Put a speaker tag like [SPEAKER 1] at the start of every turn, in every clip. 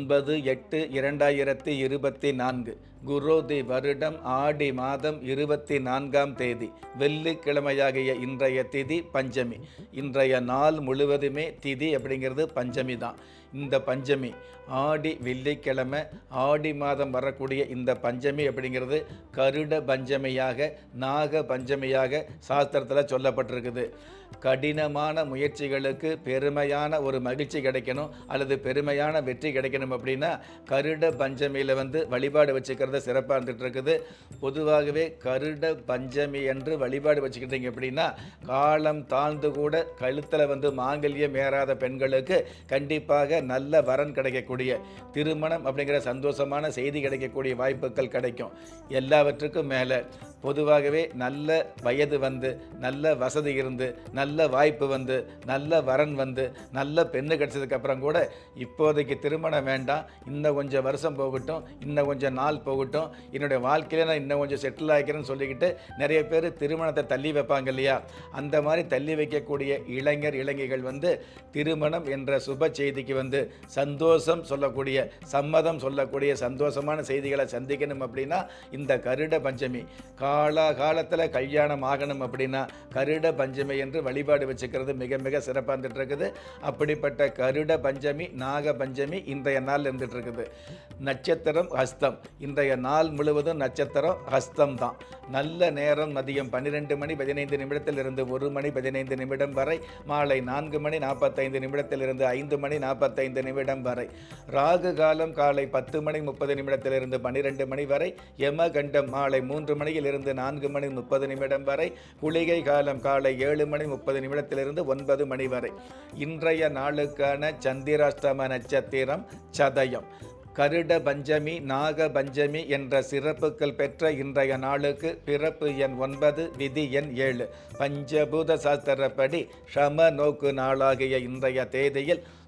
[SPEAKER 1] ஒன்பது எட்டு இரண்டாயிரத்தி இருபத்தி நான்கு குரோதி வருடம் ஆடி மாதம் இருபத்தி நான்காம் தேதி வெள்ளிக்கிழமையாகிய இன்றைய திதி பஞ்சமி. இன்றைய நாள் முழுவதுமே திதி அப்படிங்கிறது பஞ்சமி தான். இந்த பஞ்சமி ஆடி வெள்ளிக்கிழமை ஆடி மாதம் வரக்கூடிய இந்த பஞ்சமி அப்படிங்கிறது கருட பஞ்சமியாக நாக பஞ்சமியாக சாஸ்திரத்தில் சொல்லப்பட்டிருக்குது. கடினமான முயற்சிகளுக்கு பெருமையான ஒரு மகிழ்ச்சி கிடைக்கணும் அல்லது பெருமையான வெற்றி கிடைக்கணும் அப்படின்னா கருட பஞ்சமியில் வந்து வழிபாடு வச்சுக்கிறது சிறப்பாக இருந்துகிட்டு இருக்குது. பொதுவாகவே கருட பஞ்சமி என்று வழிபாடு வச்சுக்கிட்டீங்க அப்படின்னா காலம் தாழ்ந்து கூட கழுத்தில் வந்து மாங்கல்யம் ஏறாத பெண்களுக்கு கண்டிப்பாக நல்ல வரன் கிடைக்கக்கூடிய திருமணம் அப்படிங்கிற சந்தோஷமான செய்தி கிடைக்கக்கூடிய வாய்ப்புகள் கிடைக்கும். எல்லாவற்றுக்கும் மேலே பொதுவாகவே நல்ல வயது வந்து நல்ல வசதி இருந்து நல்ல வாய்ப்பு வந்து நல்ல வரன் வந்து நல்ல பெண்ணு கிடச்சதுக்கப்புறம் கூட இப்போதைக்கு திருமணம் வேண்டாம். இன்னும் கொஞ்சம் வருஷம் போகட்டும் இன்னும் கொஞ்சம் நாள் போகட்டும். என்னுடைய வாழ்க்கையில் நான் இன்னும் கொஞ்சம் செட்டில் ஆகிக்கிறேன்னு சொல்லிக்கிட்டு நிறைய பேர் திருமணத்தை தள்ளி வைப்பாங்க இல்லையா? அந்த மாதிரி தள்ளி வைக்கக்கூடிய இளைஞர் இளைஞர்கள் வந்து திருமணம் என்ற சுப செய்திக்கு வந்து சந்தோஷம் சொல்லக்கூடிய சம்மதம் சொல்லக்கூடிய சந்தோஷமான செய்திகளை சந்திக்கணும் அப்படின்னா இந்த கருட பஞ்சமி. காலா காலத்தில் கல்யாணம் ஆகணும் அப்படின்னா கருட பஞ்சமி என்று வழிபாடு வச்சுக்கிறது மிக மிக சிறப்பாக இருந்துட்டு இருக்குது அப்படிப்பட்ட கருட பஞ்சமி நாக பஞ்சமி இன்றைய நாள் இருந்துட்டு இருக்குது நட்சத்திரம் ஹஸ்தம். இன்றைய நாள் முழுவதும் நட்சத்திரம் ஹஸ்தம் தான். நல்ல நேரம் மதியம் பன்னிரெண்டு மணி பதினைந்து நிமிடத்திலிருந்து ஒரு மணி பதினைந்து நிமிடம் வரை மாலை நான்கு மணி நாற்பத்தைந்து நிமிடத்திலிருந்து ஐந்து மணி நாற்பத்தைந்து நிமிடம் வரை ராகு காலம் காலை பத்து மணி முப்பது நிமிடத்திலிருந்து பன்னிரெண்டு மணி வரை யமகண்டம் மாலை மூன்று மணியிலிருந்து நான்கு மணி முப்பது நிமிடம் வரை குளிகை காலம் காலை ஏழு மணி முப்பது நிமிடத்திலிருந்து ஒன்பது மணி வரை. இன்றைய நாளுக்கான சந்திராஷ்டம நட்சத்திரம் சதயம். கருட பஞ்சமி நாக பஞ்சமி என்ற சிறப்புகள் பெற்ற இன்றைய நாளுக்கு பிறப்பு எண் ஒன்பது விதி எண் ஏழு. பஞ்சபூத சாஸ்திரப்படி ஷம நோக்கு நாளாகிய இன்றைய தேதியில்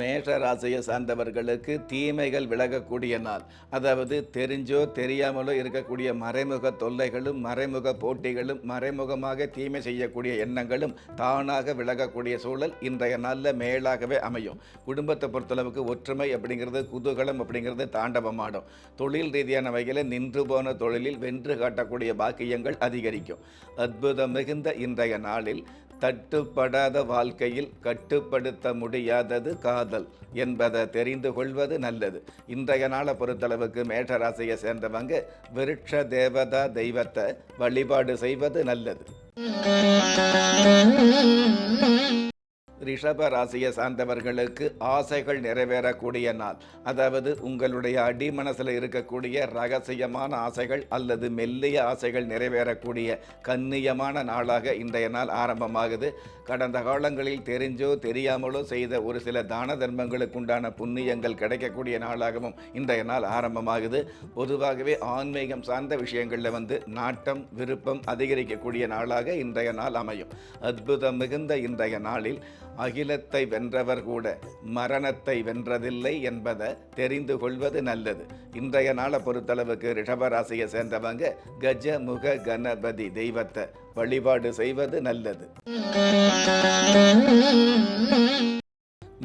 [SPEAKER 1] மேஷ ராசியை சார்ந்தவர்களுக்கு தீமைகள் விலகக்கூடிய நாள். அதாவது தெரிஞ்சோ தெரியாமலோ இருக்கக்கூடிய மறைமுக தொல்லைகளும் மறைமுக போட்டிகளும் மறைமுகமாக தீமை செய்யக்கூடிய எண்ணங்களும் தானாக விலகக்கூடிய சூழல் இன்றைய நாளில் மேலாகவே அமையும். குடும்பத்தை பொறுத்தளவுக்கு ஒற்றுமை அப்படிங்கிறது குதூகலம் அப்படிங்கிறது தாண்டவமாடும் தொழில் ரீதியான வகையில் நின்று போன தொழிலில் வென்று காட்டக்கூடிய பாக்கியங்கள் அதிகரிக்கும். அற்புதம் மிகுந்த இன்றைய நாளில் தட்டுப்படாத வாழ்க்கையில் கட்டுப்படுத்த முடியாதது காதல் என்பதை தெரிந்து கொள்வது நல்லது. இன்றைய நாளை பொறுத்தளவுக்கு மேஷராசியை சேர்ந்தவங்க விருட்ச தேவதா தெய்வத்தை வழிபாடு செய்வது நல்லது. ரிஷப ராசியை சார்ந்தவர்களுக்கு ஆசைகள் நிறைவேறக்கூடிய நாள். அதாவது உங்களுடைய அடி மனசில் இருக்கக்கூடிய ரகசியமான ஆசைகள் அல்லது மெல்லிய ஆசைகள் நிறைவேறக்கூடிய கண்ணியமான நாளாக இன்றைய நாள் ஆரம்பமாகுது. கடந்த காலங்களில் தெரிஞ்சோ தெரியாமலோ செய்த ஒரு சில தான தர்மங்களுக்கு உண்டான புண்ணியங்கள் கிடைக்கக்கூடிய நாளாகவும் இன்றைய நாள் ஆரம்பமாகுது. பொதுவாகவே ஆன்மீகம் சார்ந்த விஷயங்களில் வந்து நாட்டம் விருப்பம் அதிகரிக்கக்கூடிய நாளாக இன்றைய நாள் அமையும். அற்புதம் மிகுந்த இன்றைய நாளில் அகிலத்தை வென்றவர் கூட மரணத்தை வென்றதில்லை என்பதை தெரிந்து கொள்வது நல்லது. இன்றைய நாளை பொறுத்தளவுக்கு ரிஷபராசியை சேர்ந்தவங்க கஜ முக கணபதி தெய்வத்தை வழிபாடு செய்வது நல்லது.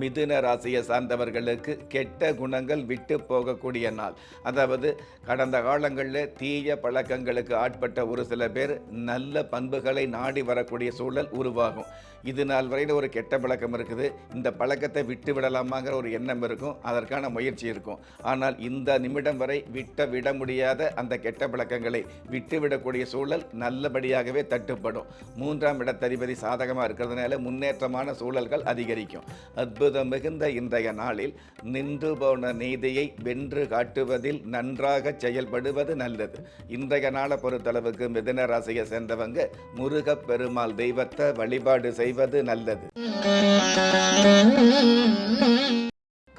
[SPEAKER 1] மிதுன ராசியை சார்ந்தவர்களுக்கு கெட்ட குணங்கள் விட்டு போகக்கூடிய நாள். அதாவது கடந்த காலங்களில் தீய பழக்கங்களுக்கு ஆட்பட்ட ஒரு சில பேர் நல்ல பண்புகளை நாடி வரக்கூடிய சூழல் உருவாகும். இது நாள் வரையில் ஒரு கெட்ட பழக்கம் இருக்குது. இந்த பழக்கத்தை விட்டு விடலாமாங்கிற ஒரு எண்ணம் இருக்கும். அதற்கான முயற்சி இருக்கும். ஆனால் இந்த நிமிடம் வரை விட்ட விட முடியாத அந்த கெட்ட பழக்கங்களை விட்டுவிடக்கூடிய சூழல் நல்லபடியாகவே தட்டுப்படும். மூன்றாம் இடத்ததிபதி சாதகமாக இருக்கிறதுனால முன்னேற்றமான சூழல்கள் அதிகரிக்கும். அற்புதம் மிகுந்த இன்றைய நாளில் நின்று போன நீதியை வென்று காட்டுவதில் நன்றாக செயல்படுவது நல்லது. இன்றைய நாளை பொறுத்தளவுக்கு மிதன ராசியை சேர்ந்தவங்க முருகப் பெருமாள் தெய்வத்தை வழிபாடு செய்ய செய்வது நல்லது.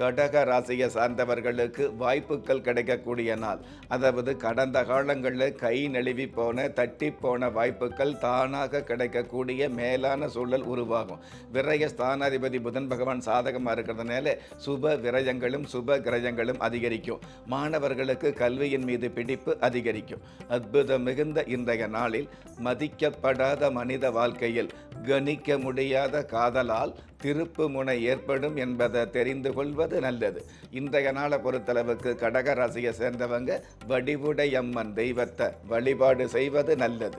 [SPEAKER 1] கடக ராசியை சார்ந்தவர்களுக்கு வாய்ப்புகள் கிடைக்கக்கூடிய நாள். அதாவது கடந்த காலங்களில் கை நழுவி போன தட்டி போன வாய்ப்புகள் தானாக கிடைக்கக்கூடிய மேலான சூழல் உருவாகும். விரய ஸ்தானாதிபதி புதன் பகவான் சாதகமாக இருக்கிறதுனால சுப விரயங்களும் சுப கிரயங்களும் அதிகரிக்கும். மாணவர்களுக்கு கல்வியின் மீது பிடிப்பு அதிகரிக்கும். அற்புதம் மிகுந்த இன்றைய நாளில் மதிக்கப்படாத மனித வாழ்க்கையில் கணிக்க முடியாத காதலால் திருப்பு முனை ஏற்படும் என்பதை தெரிந்து கொள்வது நல்லது. இன்றைய நாளை பொறுத்தளவுக்கு கடக ராசியை சேர்ந்தவங்க வடிவுடையம்மன் தெய்வத்தை வழிபாடு செய்வது நல்லது.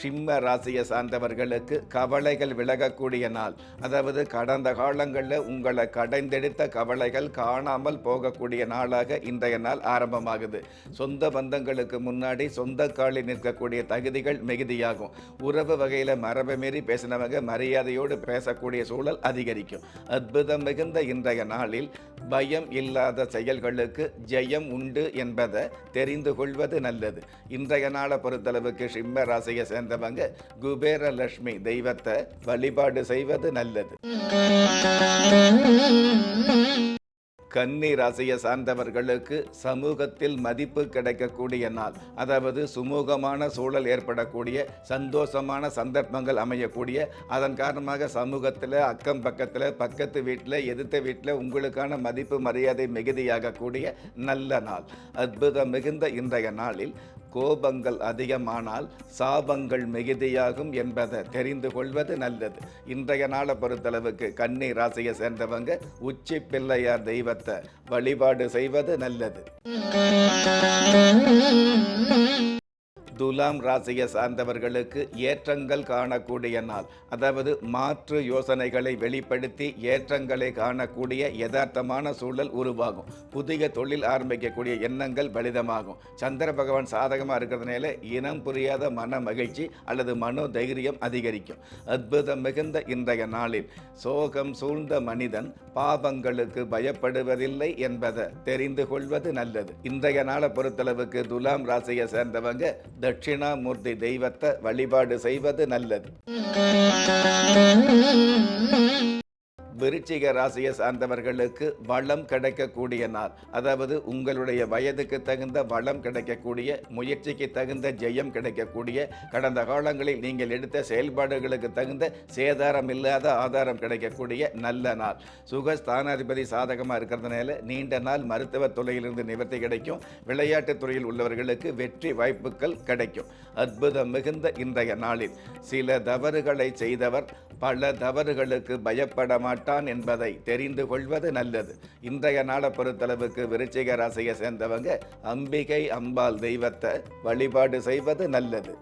[SPEAKER 1] சிம்ம ராசியை சார்ந்தவர்களுக்கு கவலைகள் விலகக்கூடிய நாள். அதாவது கடந்த காலங்களில் உங்களை கடைந்தெடுத்த கவலைகள் காணாமல் போகக்கூடிய நாளாக இன்றைய நாள் ஆரம்பமாகுது. சொந்த பந்தங்களுக்கு முன்னாடி சொந்த காலில் நிற்கக்கூடிய தகுதிகள் மிகுதியாகும். உறவு வகையில் மரபை மீறி பேசினவங்க மரியாதையோடு பேசக்கூடிய சூழல் அதிகரிக்கும். அற்புதம் மிகுந்த இன்றைய நாளில் பயம் இல்லாத செயல்களுக்கு ஜெயம் உண்டு என்பதை தெரிந்து கொள்வது நல்லது. இன்றைய நாளை பொறுத்தளவுக்கு சிம்ம ராசியை சேர்ந்த பிறந்தவங்க குபேரலட்சுமி தெய்வத்தை வழிபாடு செய்வது நல்லது. கன்னி ராசியை சார்ந்தவர்களுக்கு சமூகத்தில் மதிப்பு கிடைக்கக்கூடிய நாள் அதாவது சுமூகமான சூழல் ஏற்படக்கூடிய சந்தோஷமான சந்தர்ப்பங்கள் அமையக்கூடிய அதன் காரணமாக சமூகத்தில் அக்கம் பக்கத்தில் பக்கத்து வீட்டில் எதிர்த்த வீட்டில் உங்களுக்கான மதிப்பு மரியாதை மிகுதியாகக்கூடிய நல்ல நாள். அற்புதம் மிகுந்த இன்றைய நாளில் கோபங்கள் அதிகமானால் சாபங்கள் மிகுதியாகும் என்பதை தெரிந்து கொள்வது நல்லது. இன்றைய நாளை பொறுத்தளவுக்கு கன்னி ராசியை சேர்ந்தவங்க உச்சி பிள்ளையார் தெய்வத்தை வழிபாடு செய்வது நல்லது. துலாம் ராசியை சார்ந்தவர்களுக்கு ஏற்றங்கள் காணக்கூடிய நாள். அதாவது மாற்று யோசனைகளை வெளிப்படுத்தி ஏற்றங்களை காணக்கூடிய யதார்த்தமான சூழல் உருவாகும். புதிய தொழில் ஆரம்பிக்கக்கூடிய எண்ணங்கள் பலிதமாகும். சந்திர பகவான் சாதகமாக இருக்கிறதுனால இனம் புரியாத மன மகிழ்ச்சி அல்லது மனோ தைரியம் அதிகரிக்கும். அற்புதம் மிகுந்த இன்றைய நாளில் சோகம் சூழ்ந்த மனிதன் பாபங்களுக்கு பயப்படுவதில்லை என்பதை தெரிந்து கொள்வது நல்லது. இன்றைய நாளை பொறுத்தளவுக்கு துலாம் ராசியை சேர்ந்தவங்க தட்சிணாமூர்த்தி தெய்வத்தை வழிபாடு செய்வது நல்லது. விருச்சிக ராசியை சார்ந்தவர்களுக்கு வளம் கிடைக்கக்கூடிய நாள். அதாவது உங்களுடைய வயதுக்கு தகுந்த வளம் கிடைக்கக்கூடிய முயற்சிக்கு தகுந்த ஜெயம் கிடைக்கக்கூடிய கடந்த காலங்களில் நீங்கள் எடுத்த செயல்பாடுகளுக்கு தகுந்த சேதாரம் இல்லாத ஆதாரம் கிடைக்கக்கூடிய நல்ல நாள். சுகஸ்தானாதிபதி சாதகமாக இருக்கிறதுனால நீண்ட நாள் மருத்துவ துறையிலிருந்து நிவர்த்தி கிடைக்கும். விளையாட்டுத் துறையில் உள்ளவர்களுக்கு வெற்றி வாய்ப்புகள் கிடைக்கும். அற்புதம் மிகுந்த இன்றைய நாளில். சில தவறுகளை செய்தவர் பல தவறுகளுக்கு பயப்பட மாட்டான் என்பதை தெரிந்து கொள்வது நல்லது. இன்றைய நாளை பொறுத்தளவுக்கு விருச்சிக ராசியை சேர்ந்தவங்க அம்பிகை அம்பாள் தெய்வத்தை வழிபாடு செய்வது நல்லது.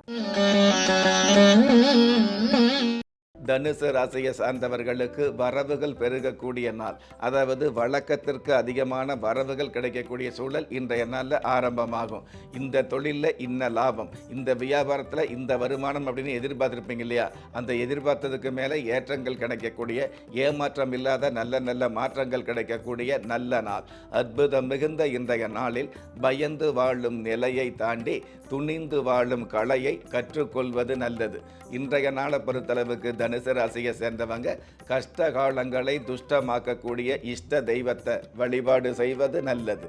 [SPEAKER 1] தனுசு ராசியை சார்ந்தவர்களுக்கு வரவுகள் பெருகக்கூடிய நாள். அதாவது வழக்கத்திற்கு அதிகமான வரவுகள் கிடைக்கக்கூடிய சூழல் இன்றைய நாளில் ஆரம்பமாகும். இந்த தொழிலில் இன்ன லாபம். இந்த வியாபாரத்தில் இந்த வருமானம் அப்படின்னு எதிர்பார்த்துருப்பீங்க இல்லையா? அந்த எதிர்பார்த்ததுக்கு மேலே ஏற்றங்கள் கிடைக்கக்கூடிய ஏமாற்றம் இல்லாத நல்ல நல்ல மாற்றங்கள் கிடைக்கக்கூடிய நல்ல நாள். அற்புதம் மிகுந்த இன்றைய நாளில் பயந்து வாழும் நிலையை தாண்டி துணிந்து வாழும் கலையை கற்றுக்கொள்வது நல்லது. இன்றைய நாளை பொறுத்தளவுக்கு தனுசு ராசியை சேர்ந்தவங்க கஷ்ட காலங்களை துஷ்டமாக்கக்கூடிய இஷ்ட தெய்வத்தை வழிபாடு செய்வது நல்லது.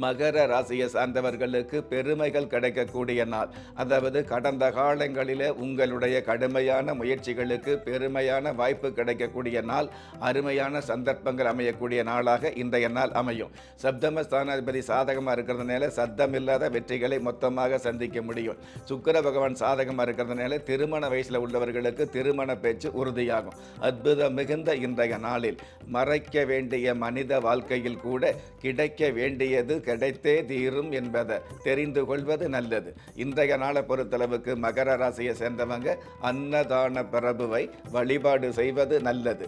[SPEAKER 1] மகர ராசியை சார்ந்தவர்களுக்கு பெருமைகள் கிடைக்கக்கூடிய நாள். அதாவது கடந்த காலங்களில் உங்களுடைய கடுமையான முயற்சிகளுக்கு பெருமையான வாய்ப்பு கிடைக்கக்கூடிய நாள். அருமையான சந்தர்ப்பங்கள் அமையக்கூடிய நாளாக இன்றைய நாள் அமையும். சப்தம ஸ்தானாதிபதி சாதகமாக இருக்கிறதுனால சத்தம் இல்லாத வெற்றிகளை மொத்தமாக சந்திக்க முடியும். சுக்கர பகவான் சாதகமாக இருக்கிறதுனால திருமண வயசில் உள்ளவர்களுக்கு திருமண பேச்சு உறுதியாகும். அற்புதம் மிகுந்த இன்றைய நாளில். மறைக்க வேண்டிய மனித வாழ்க்கையில் கூட கிடைக்க வேண்டியது கிடைத்தே தீரும் என்பதை தெரிந்து கொள்வது நல்லது. இன்றைய நாளை பொறுத்தளவுக்கு மகர ராசியை சேர்ந்தவங்க அன்னதான பிரபுவை வழிபாடு செய்வது நல்லது.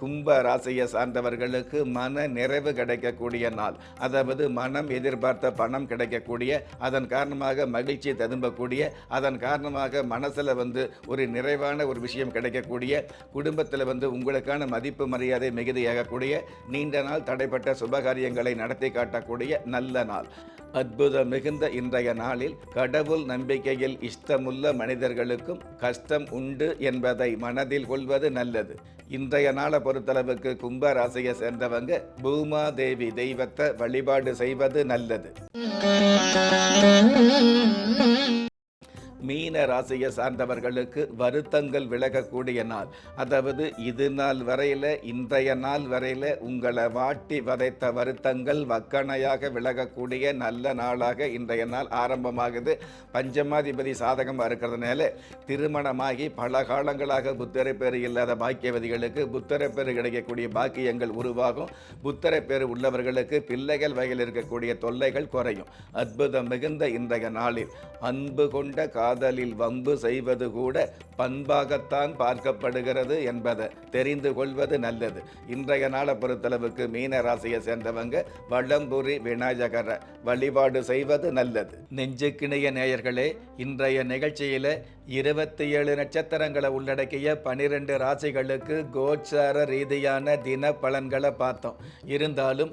[SPEAKER 1] கும்ப ராசியை சார்ந்தவர்களுக்கு மன நிறைவு கிடைக்கக்கூடிய நாள். அதாவது மனம் எதிர்பார்த்த பணம் கிடைக்கக்கூடிய அதன் காரணமாக மகிழ்ச்சி ததும்பக்கூடிய அதன் காரணமாக மனசில் வந்து ஒரு நிறைவான ஒரு விஷயம் கிடைக்கக்கூடிய குடும்பத்தில் வந்து உங்களுக்கான மதிப்பு மரியாதை மிகுதியாகக்கூடிய நீண்ட நாள் தடைப்பட்ட சுபகாரியங்களை நடத்தி காட்டக்கூடிய நல்ல நாள். அற்புதம் மிகுந்த இன்றைய நாளில் கடவுள் நம்பிக்கையில் இஷ்டமுள்ள மனிதர்களுக்கும் கஷ்டம் உண்டு என்பதை மனதில் கொள்வது நல்லது. இன்றைய நாளை பொறுத்தளவுக்கு கும்ப ராசியை சேர்ந்தவங்க பூமாதேவி தெய்வத்தை வழிபாடு செய்வது நல்லது. மீன ராசியை சார்ந்தவர்களுக்கு வருத்தங்கள் விலகக்கூடிய நாள். அதாவது இது நாள் வரையில் இன்றைய நாள் வரையில் உங்களை வாட்டி வதைத்த வருத்தங்கள் வக்கணையாக விலகக்கூடிய நல்ல நாளாக இன்றைய நாள் ஆரம்பமாகுது. பஞ்சமாதிபதி சாதகமாக இருக்கிறதுனால திருமணமாகி பல காலங்களாக புத்தரை பேர் இல்லாத பாக்கியவதிகளுக்கு புத்தரை பேர் கிடைக்கக்கூடிய பாக்கியங்கள் உருவாகும். புத்தரை பேர் உள்ளவர்களுக்கு பிள்ளைகள் வகையில் இருக்கக்கூடிய தொல்லைகள் குறையும். அற்புதம் மிகுந்த இன்றைய நாளில் அன்பு கொண்ட காதலில் வம்பு செய்வது கூட பண்பாகத்தான் பார்க்கப்படுகிறது என்பதை தெரிந்து கொள்வது நல்லது. இன்றைய நாளை பொறுத்தளவுக்கு மீன ராசியை சேர்ந்தவங்க வளம்புரி விநாயகரை வழிபாடு செய்வது நல்லது. நெஞ்சுக்கிணைய நேயர்களே இன்றைய நிகழ்ச்சியில் இருபத்தி ஏழு நட்சத்திரங்களை உள்ளடக்கிய பனிரெண்டு ராசிகளுக்கு கோச்சார ரீதியான தின பலன்களை பார்த்தோம். இருந்தாலும்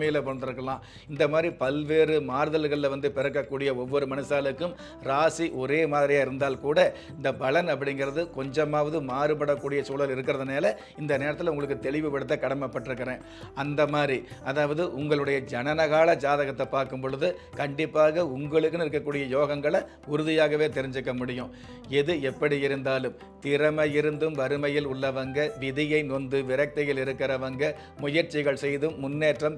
[SPEAKER 1] நவமியில் பிறந்திருக்கலாம் இந்த மாதிரி பல்வேறு மாறுதல்களில் வந்து பிறக்கக்கூடிய ஒவ்வொரு மனுஷாலுக்கும் ராசி ஒரே மாதிரியாக இருந்தால் கூட இந்த பலன் அப்படிங்கிறது கொஞ்சமாவது மாறுபடக்கூடிய சூழல் இருக்கிறதுனால இந்த நேரத்தில் உங்களுக்கு தெளிவுபடுத்த கடமைப்பட்டிருக்கிறேன். அந்த மாதிரி அதாவது உங்களுடைய ஜனனகால ஜாதகத்தை பார்க்கும் பொழுது கண்டிப்பாக உங்களுக்குன்னு இருக்கக்கூடிய யோகங்களை உறுதியாகவே தெரிஞ்சுக்க முடியும். எது எப்படி இருந்தாலும் திறமை இருந்தும் வறுமையில் உள்ளவங்க விதியை நொந்து விரக்தியில் இருக்கிறவங்க முயற்சிகள் செய்தும் முன்னேற்றம்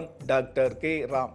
[SPEAKER 1] டாக்டர் கே ராம்.